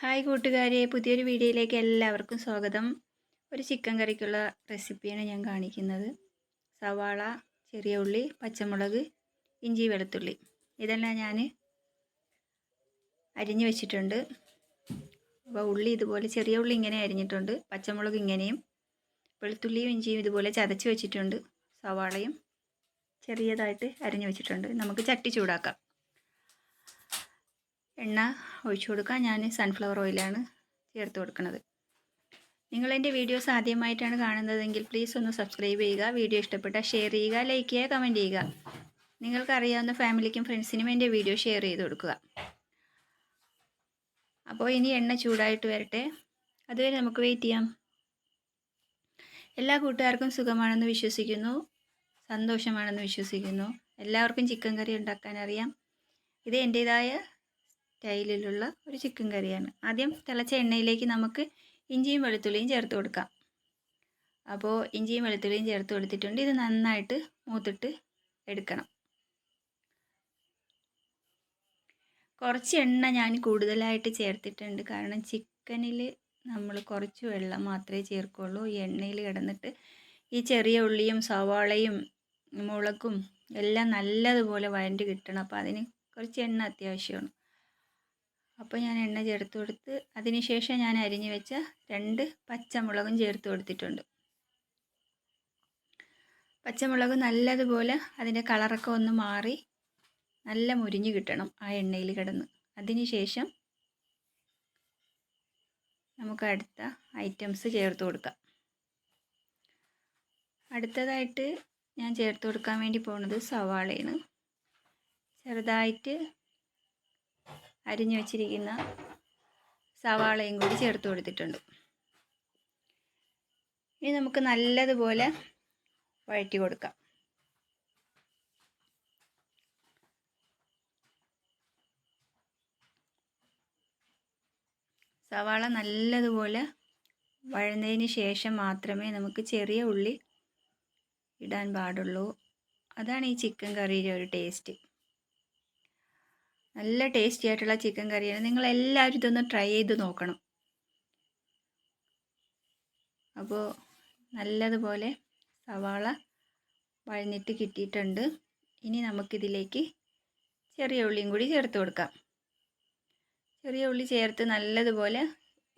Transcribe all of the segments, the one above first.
Hi കൂട്ടുകാരെ പുതിയൊരു വീഡിയോയിലേക്ക് എല്ലാവർക്കും സ്വാഗതം. ഒരു ചിക്കൻ കറിക്കുള്ള റെസിപ്പിയാണ് ഞാൻ കാണിക്കുന്നത്. സവാള ചെറിയ ഉള്ളി പച്ചമുളക് ഇഞ്ചി വെളുത്തുള്ളി. ഇതെല്ലാം ഞാൻ അരിഞ്ഞു വെച്ചിട്ടുണ്ട്. അപ്പോൾ ഉള്ളി ഇതുപോലെ ചെറിയ ഉള്ളി ഇങ്ങനെ അരിഞ്ഞിട്ടുണ്ട്. പച്ചമുളക് ഇങ്ങനെയും വെളുത്തുള്ളിയും ഇഞ്ചിയും ഇതുപോലെ ചതച്ച് വെച്ചിട്ടുണ്ട്. സവാളയും ചെറിയതായിട്ട് അരിഞ്ഞു വെച്ചിട്ടുണ്ട്. നമുക്ക് ചട്ടി ചൂടാക്കാം. എണ്ണ ഒഴിച്ചു കൊടുക്കാം. ഞാൻ സൺഫ്ലവർ ഓയിലാണ് ചേർത്ത് കൊടുക്കുന്നത്. നിങ്ങൾ എന്റെ വീഡിയോസ് ആദ്യമായിട്ടാണ് കാണുന്നതെങ്കിൽ പ്ലീസ് ഒന്ന് സബ്സ്ക്രൈബ് ചെയ്യുക. വീഡിയോ ഇഷ്ടപ്പെട്ടാൽ ഷെയർ ചെയ്യുക ലൈക്ക് ചെയ്യുക കമന്റ് ചെയ്യുക. നിങ്ങൾക്കറിയാവുന്ന ഫാമിലിക്കും ഫ്രണ്ട്സിനും എന്റെ വീഡിയോ ഷെയർ ചെയ്ത് കൊടുക്കുക. അപ്പോൾ ഇനി എണ്ണ ചൂടായിട്ട് വരട്ടെ. അതുവരെ നമുക്ക് വെയിറ്റ് ചെയ്യാം. എല്ലാ കൂട്ടുകാർക്കും സുഖമാണെന്ന് വിശ്വസിക്കുന്നു. സന്തോഷമാണെന്ന് വിശ്വസിക്കുന്നു. എല്ലാവർക്കും ചിക്കൻ കറി ഉണ്ടാക്കാൻ അറിയാം. ഇത് എന്റേതായ സ്റ്റൈലിലുള്ള ഒരു ചിക്കൻ കറിയാണ് ആദ്യം തിളച്ച എണ്ണയിലേക്ക് നമുക്ക് ഇഞ്ചിയും വെളുത്തുള്ളിയും ചേർത്ത് കൊടുക്കാം. അപ്പോൾ ഇഞ്ചിയും വെളുത്തുള്ളിയും ചേർത്ത് കൊടുത്തിട്ടുണ്ട്. ഇത് നന്നായിട്ട് മൂത്തിട്ട് എടുക്കണം. കുറച്ച് എണ്ണ ഞാൻ കൂടുതലായിട്ട് ചേർത്തിട്ടുണ്ട്. കാരണം ചിക്കനിൽ നമ്മൾ കുറച്ച് വെള്ളം മാത്രമേ ചേർക്കുള്ളൂ. ഈ എണ്ണയിൽ കിടന്നിട്ട് ഈ ചെറിയ ഉള്ളിയും സവാളയും മുളകും എല്ലാം നല്ലതുപോലെ വഴണ്ട് കിട്ടണം. അപ്പോൾ അതിന് കുറച്ച് എണ്ണ അത്യാവശ്യമാണ്. അപ്പോൾ ഞാൻ എണ്ണ ചേർത്ത് കൊടുത്ത് അതിനുശേഷം ഞാൻ അരിഞ്ഞു വെച്ച രണ്ട് പച്ചമുളകും ചേർത്ത് കൊടുത്തിട്ടുണ്ട്. പച്ചമുളക് നല്ലതുപോലെ അതിന്റെ കളറൊക്കെ ഒന്ന് മാറി നല്ല മുരിഞ്ഞ് കിട്ടണം ആ എണ്ണയിൽ കിടന്ന്. അതിനുശേഷം നമുക്ക് അടുത്ത ഐറ്റംസ് ചേർത്ത് കൊടുക്കാം. അടുത്തതായിട്ട് ഞാൻ ചേർത്ത് കൊടുക്കാൻ വേണ്ടി പോകുന്നത് സവാളയാണ്. ചെറുതായിട്ട് അരിഞ്ഞു വെച്ചിരിക്കുന്ന സവാളയും കൂടി ചേർത്ത് കൊടുത്തിട്ടുണ്ട്. ഇനി നമുക്ക് നല്ലതുപോലെ വഴറ്റി കൊടുക്കാം. സവാള നല്ലതുപോലെ വഴന്നതിന് ശേഷം മാത്രമേ നമുക്ക് ചെറിയ ഉള്ളി ഇടാൻ പാടുള്ളൂ. അതാണ് ഈ ചിക്കൻ കറിയുടെ ഒരു ടേസ്റ്റ്. നല്ല ടേസ്റ്റി ആയിട്ടുള്ള ചിക്കൻ കറിയാണ് നിങ്ങൾ എല്ലാവരും ഇതൊന്ന് ട്രൈ ചെയ്ത് നോക്കണം. അപ്പോൾ നല്ലതുപോലെ സവാള വഴഞ്ഞിട്ട് കിട്ടിയിട്ടുണ്ട്. ഇനി നമുക്കിതിലേക്ക് ചെറിയ ഉള്ളിയും കൂടി ചേർത്ത് കൊടുക്കാം. ചെറിയ ഉള്ളി ചേർത്ത് നല്ലതുപോലെ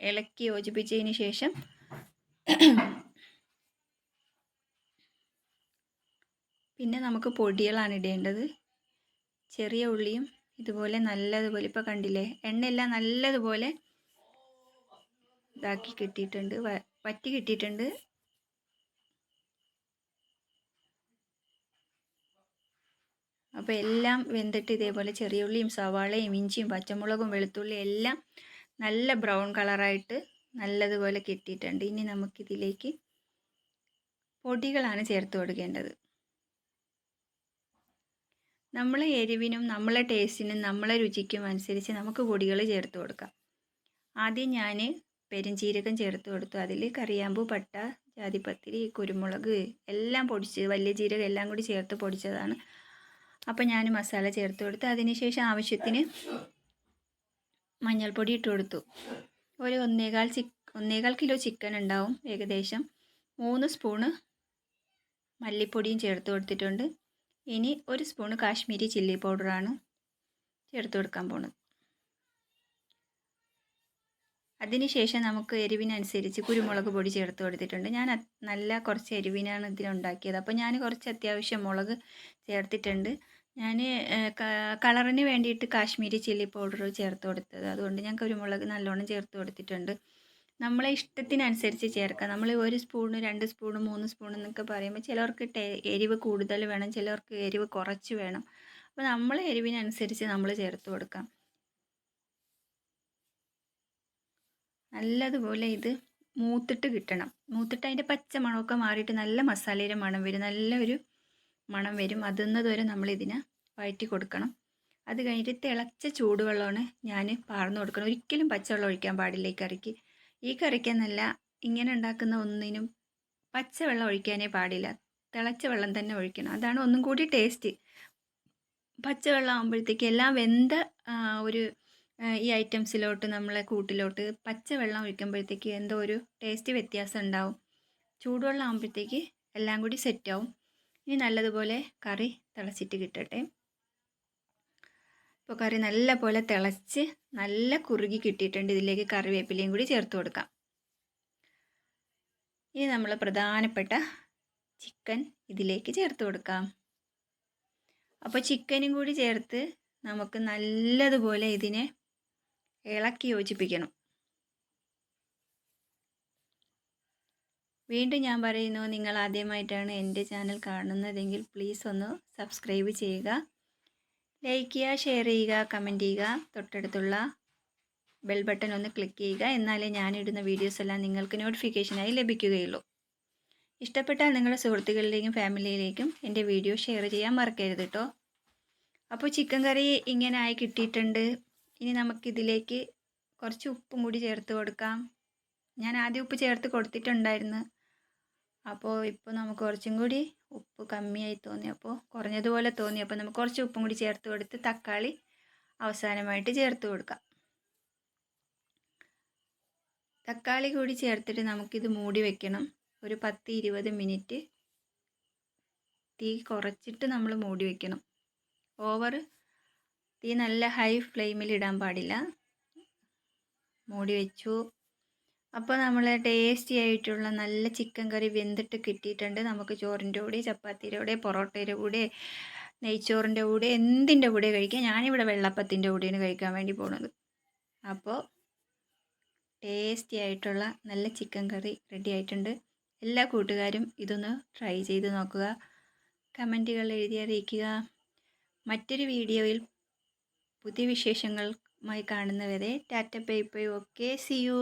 ഇളക്കി യോജിപ്പിച്ചതിന് ശേഷം പിന്നെ നമുക്ക് പൊടികളാണ് ഇടേണ്ടത്. ചെറിയ ഉള്ളിയും ഇതുപോലെ നല്ലതുപോലെ ഇപ്പോൾ കണ്ടില്ലേ എണ്ണയെല്ലാം നല്ലതുപോലെ ഇതാക്കി കിട്ടിയിട്ടുണ്ട് വറ്റി കിട്ടിയിട്ടുണ്ട്. അപ്പോൾ എല്ലാം വെന്തിട്ട് ഇതേപോലെ ചെറിയ ഉള്ളിയും സവാളയും ഇഞ്ചിയും പച്ചമുളകും വെളുത്തുള്ളിയും എല്ലാം നല്ല ബ്രൗൺ കളറായിട്ട് നല്ലതുപോലെ കിട്ടിയിട്ടുണ്ട്. ഇനി നമുക്കിതിലേക്ക് പൊടികളാണ് ചേർത്ത് കൊടുക്കേണ്ടത്. നമ്മളെ എരിവിനും നമ്മളെ ടേസ്റ്റിനും നമ്മളെ രുചിക്കും അനുസരിച്ച് നമുക്ക് പൊടികൾ ചേർത്ത് കൊടുക്കാം. ആദ്യം ഞാൻ പെരുംജീരകം ചേർത്ത് കൊടുത്തു. അതിൽ കറിയാമ്പൂ പട്ട ജാതിപ്പത്തിരി കുരുമുളക് എല്ലാം പൊടിച്ച് വലിയ ജീരകം എല്ലാം കൂടി ചേർത്ത് പൊടിച്ചതാണ്. അപ്പോൾ ഞാൻ മസാല ചേർത്ത് കൊടുത്ത് അതിനുശേഷം ആവശ്യത്തിന് മഞ്ഞൾപ്പൊടി ഇട്ട് കൊടുത്തു. ഒരു ഒന്നേകാൽ ചിക്ക് ഒന്നേകാൽ കിലോ ചിക്കൻ ഉണ്ടാവും ഏകദേശം. മൂന്ന് സ്പൂണ് മല്ലിപ്പൊടിയും ചേർത്ത് കൊടുത്തിട്ടുണ്ട്. ഇനി ഒരു സ്പൂണ് കാശ്മീരി ചില്ലി പൗഡറാണ് ചേർത്ത് കൊടുക്കാൻ പോണത്. അതിനുശേഷം നമുക്ക് എരിവിനനുസരിച്ച് കുരുമുളക് പൊടി ചേർത്ത് കൊടുത്തിട്ടുണ്ട്. ഞാൻ നല്ല കുറച്ച് എരിവിനാണ് ഇതിനുണ്ടാക്കിയത് അപ്പോൾ ഞാൻ കുറച്ച് അത്യാവശ്യം മുളക് ചേർത്തിട്ടുണ്ട്. ഞാൻ കളറിന് വേണ്ടിയിട്ട് കാശ്മീരി ചില്ലി പൗഡർ ചേർത്ത് കൊടുത്തത്. അതുകൊണ്ട് ഞാൻ കുരുമുളക് നല്ലോണം ചേർത്ത് കൊടുത്തിട്ടുണ്ട്. നമ്മളെ ഇഷ്ടത്തിനനുസരിച്ച് ചേർക്കാം നമ്മൾ ഒരു സ്പൂണ് രണ്ട് സ്പൂണ് മൂന്ന് സ്പൂൺ എന്നൊക്കെ പറയുമ്പോൾ ചിലർക്ക് എരിവ് കൂടുതൽ വേണം ചിലർക്ക് എരിവ് കുറച്ച് വേണം. അപ്പോൾ നമ്മൾ എരിവിനനുസരിച്ച് നമ്മൾ ചേർത്ത് കൊടുക്കാം. നല്ലതുപോലെ ഇത് മൂത്തിട്ട് കിട്ടണം. മൂത്തിട്ട് അതിന്റെ പച്ച മണമൊക്കെ മാറിയിട്ട് നല്ല മസാലയുടെ മണം വരും. നല്ലൊരു മണം വരും. അതുന്നതുവരെ നമ്മളിതിനെ വഴറ്റി കൊടുക്കണം. അത് കഴിഞ്ഞിട്ട് തിളച്ച ചൂടുവെള്ളമാണ് ഞാൻ പാർന്നു കൊടുക്കണം ഒരിക്കലും പച്ചവെള്ളം ഒഴിക്കാൻ പാടില്ല ഈ കറിക്ക്. ഈ കറിക്കെന്നല്ല ഇങ്ങനെ ഉണ്ടാക്കുന്ന ഒന്നിനും പച്ചവെള്ളം ഒഴിക്കാനേ പാടില്ല. തിളച്ച വെള്ളം തന്നെ ഒഴിക്കണം. അതാണ് ഒന്നും കൂടി ടേസ്റ്റ്. പച്ചവെള്ളം ആകുമ്പോഴത്തേക്ക് എല്ലാം വെന്ത ഒരു ഈ ഐറ്റംസിലോട്ട് നമ്മളെ കൂട്ടിലോട്ട് പച്ചവെള്ളം ഒഴിക്കുമ്പോഴത്തേക്ക് എന്തോ ഒരു ടേസ്റ്റ് വ്യത്യാസം ഉണ്ടാവും. ചൂടുവെള്ളം ആകുമ്പോഴത്തേക്ക് എല്ലാം കൂടി സെറ്റാവും. ഇനി നല്ലതുപോലെ കറി തിളച്ചിട്ട് കിട്ടട്ടെ. ഇപ്പോൾ കറി നല്ല പോലെ തിളച്ച് നല്ല കുറുകി കിട്ടിയിട്ടുണ്ട്. ഇതിലേക്ക് കറിവേപ്പിലയും കൂടി ചേർത്ത് കൊടുക്കാം. ഇനി നമ്മൾ പ്രധാനപ്പെട്ട ചിക്കൻ ഇതിലേക്ക് ചേർത്ത് കൊടുക്കാം. അപ്പോൾ ചിക്കനും കൂടി ചേർത്ത് നമുക്ക് നല്ലതുപോലെ ഇതിനെ ഇളക്കി യോജിപ്പിക്കണം. വീണ്ടും ഞാൻ പറയുന്നു നിങ്ങൾ ആദ്യമായിട്ടാണ് എന്റെ ചാനൽ കാണുന്നതെങ്കിൽ പ്ലീസ് ഒന്ന് സബ്സ്ക്രൈബ് ചെയ്യുക. ലൈക്ക് ചെയ്യുക ഷെയർ ചെയ്യുക കമന്റ് ചെയ്യുക. തൊട്ടടുത്തുള്ള ബെൽ ബട്ടൺ ഒന്ന് ക്ലിക്ക് ചെയ്യുക. എന്നാലേ ഞാനിടുന്ന വീഡിയോസ് എല്ലാം നിങ്ങൾക്ക് നോട്ടിഫിക്കേഷനായി ലഭിക്കുകയുള്ളൂ. ഇഷ്ടപ്പെട്ടാൽ നിങ്ങളുടെ സുഹൃത്തുക്കളിലേക്കും ഫാമിലിയിലേക്കും എന്റെ വീഡിയോ ഷെയർ ചെയ്യാൻ മറക്കരുത് കേട്ടോ അപ്പോൾ ചിക്കൻ കറി ഇങ്ങനെ ആയി കിട്ടിയിട്ടുണ്ട്. ഇനി നമുക്കിതിലേക്ക് കുറച്ച് ഉപ്പും കൂടി ചേർത്ത് കൊടുക്കാം. ഞാൻ ആദ്യം ഉപ്പ് ചേർത്ത് കൊടുത്തിട്ടുണ്ടായിരുന്നു. അപ്പോൾ ഇപ്പോൾ നമുക്ക് കുറച്ചും കൂടി ഉപ്പ് കമ്മിയായി തോന്നി. അപ്പോൾ കുറഞ്ഞതുപോലെ തോന്നി. അപ്പോൾ നമുക്ക് കുറച്ച് ഉപ്പും കൂടി ചേർത്ത് കൊടുത്ത് തക്കാളി അവസാനമായിട്ട് ചേർത്ത് കൊടുക്കാം. തക്കാളി കൂടി ചേർത്തിട്ട് നമുക്കിത് മൂടി വെക്കണം. ഒരു പത്ത് ഇരുപത് മിനിറ്റ് തീ കുറച്ചിട്ട് നമ്മൾ മൂടി വെക്കണം. ഓവർ തീ നല്ല ഹൈ ഫ്ലെയിമിൽ ഇടാൻ പാടില്ല. മൂടി വെച്ചു. അപ്പോൾ നമ്മൾ ടേസ്റ്റി ആയിട്ടുള്ള നല്ല ചിക്കൻ കറി വെന്തിട്ട് കിട്ടിയിട്ടുണ്ട്. നമുക്ക് ചോറിന്റെ കൂടെ ചപ്പാത്തിയുടെ കൂടെ പൊറോട്ടയുടെ കൂടെ നെയ്ച്ചോറിന്റെ കൂടെ എന്തിന്റെ കൂടെ കഴിക്കാം? ഞാനിവിടെ വെള്ളപ്പത്തിന്റെ കൂടെയാണ് കഴിക്കാൻ വേണ്ടി പോണത്. അപ്പോൾ ടേസ്റ്റി ആയിട്ടുള്ള നല്ല ചിക്കൻ കറി റെഡി ആയിട്ടുണ്ട്. എല്ലാ കൂട്ടുകാരും ഇതൊന്ന് ട്രൈ ചെയ്ത് നോക്കുക. കമന്റുകൾ എഴുതി അറിയിക്കുക. മറ്റൊരു വീഡിയോയിൽ പുതിയ വിശേഷങ്ങളുമായി കാണുന്നവരെ tata bye bye okay. See you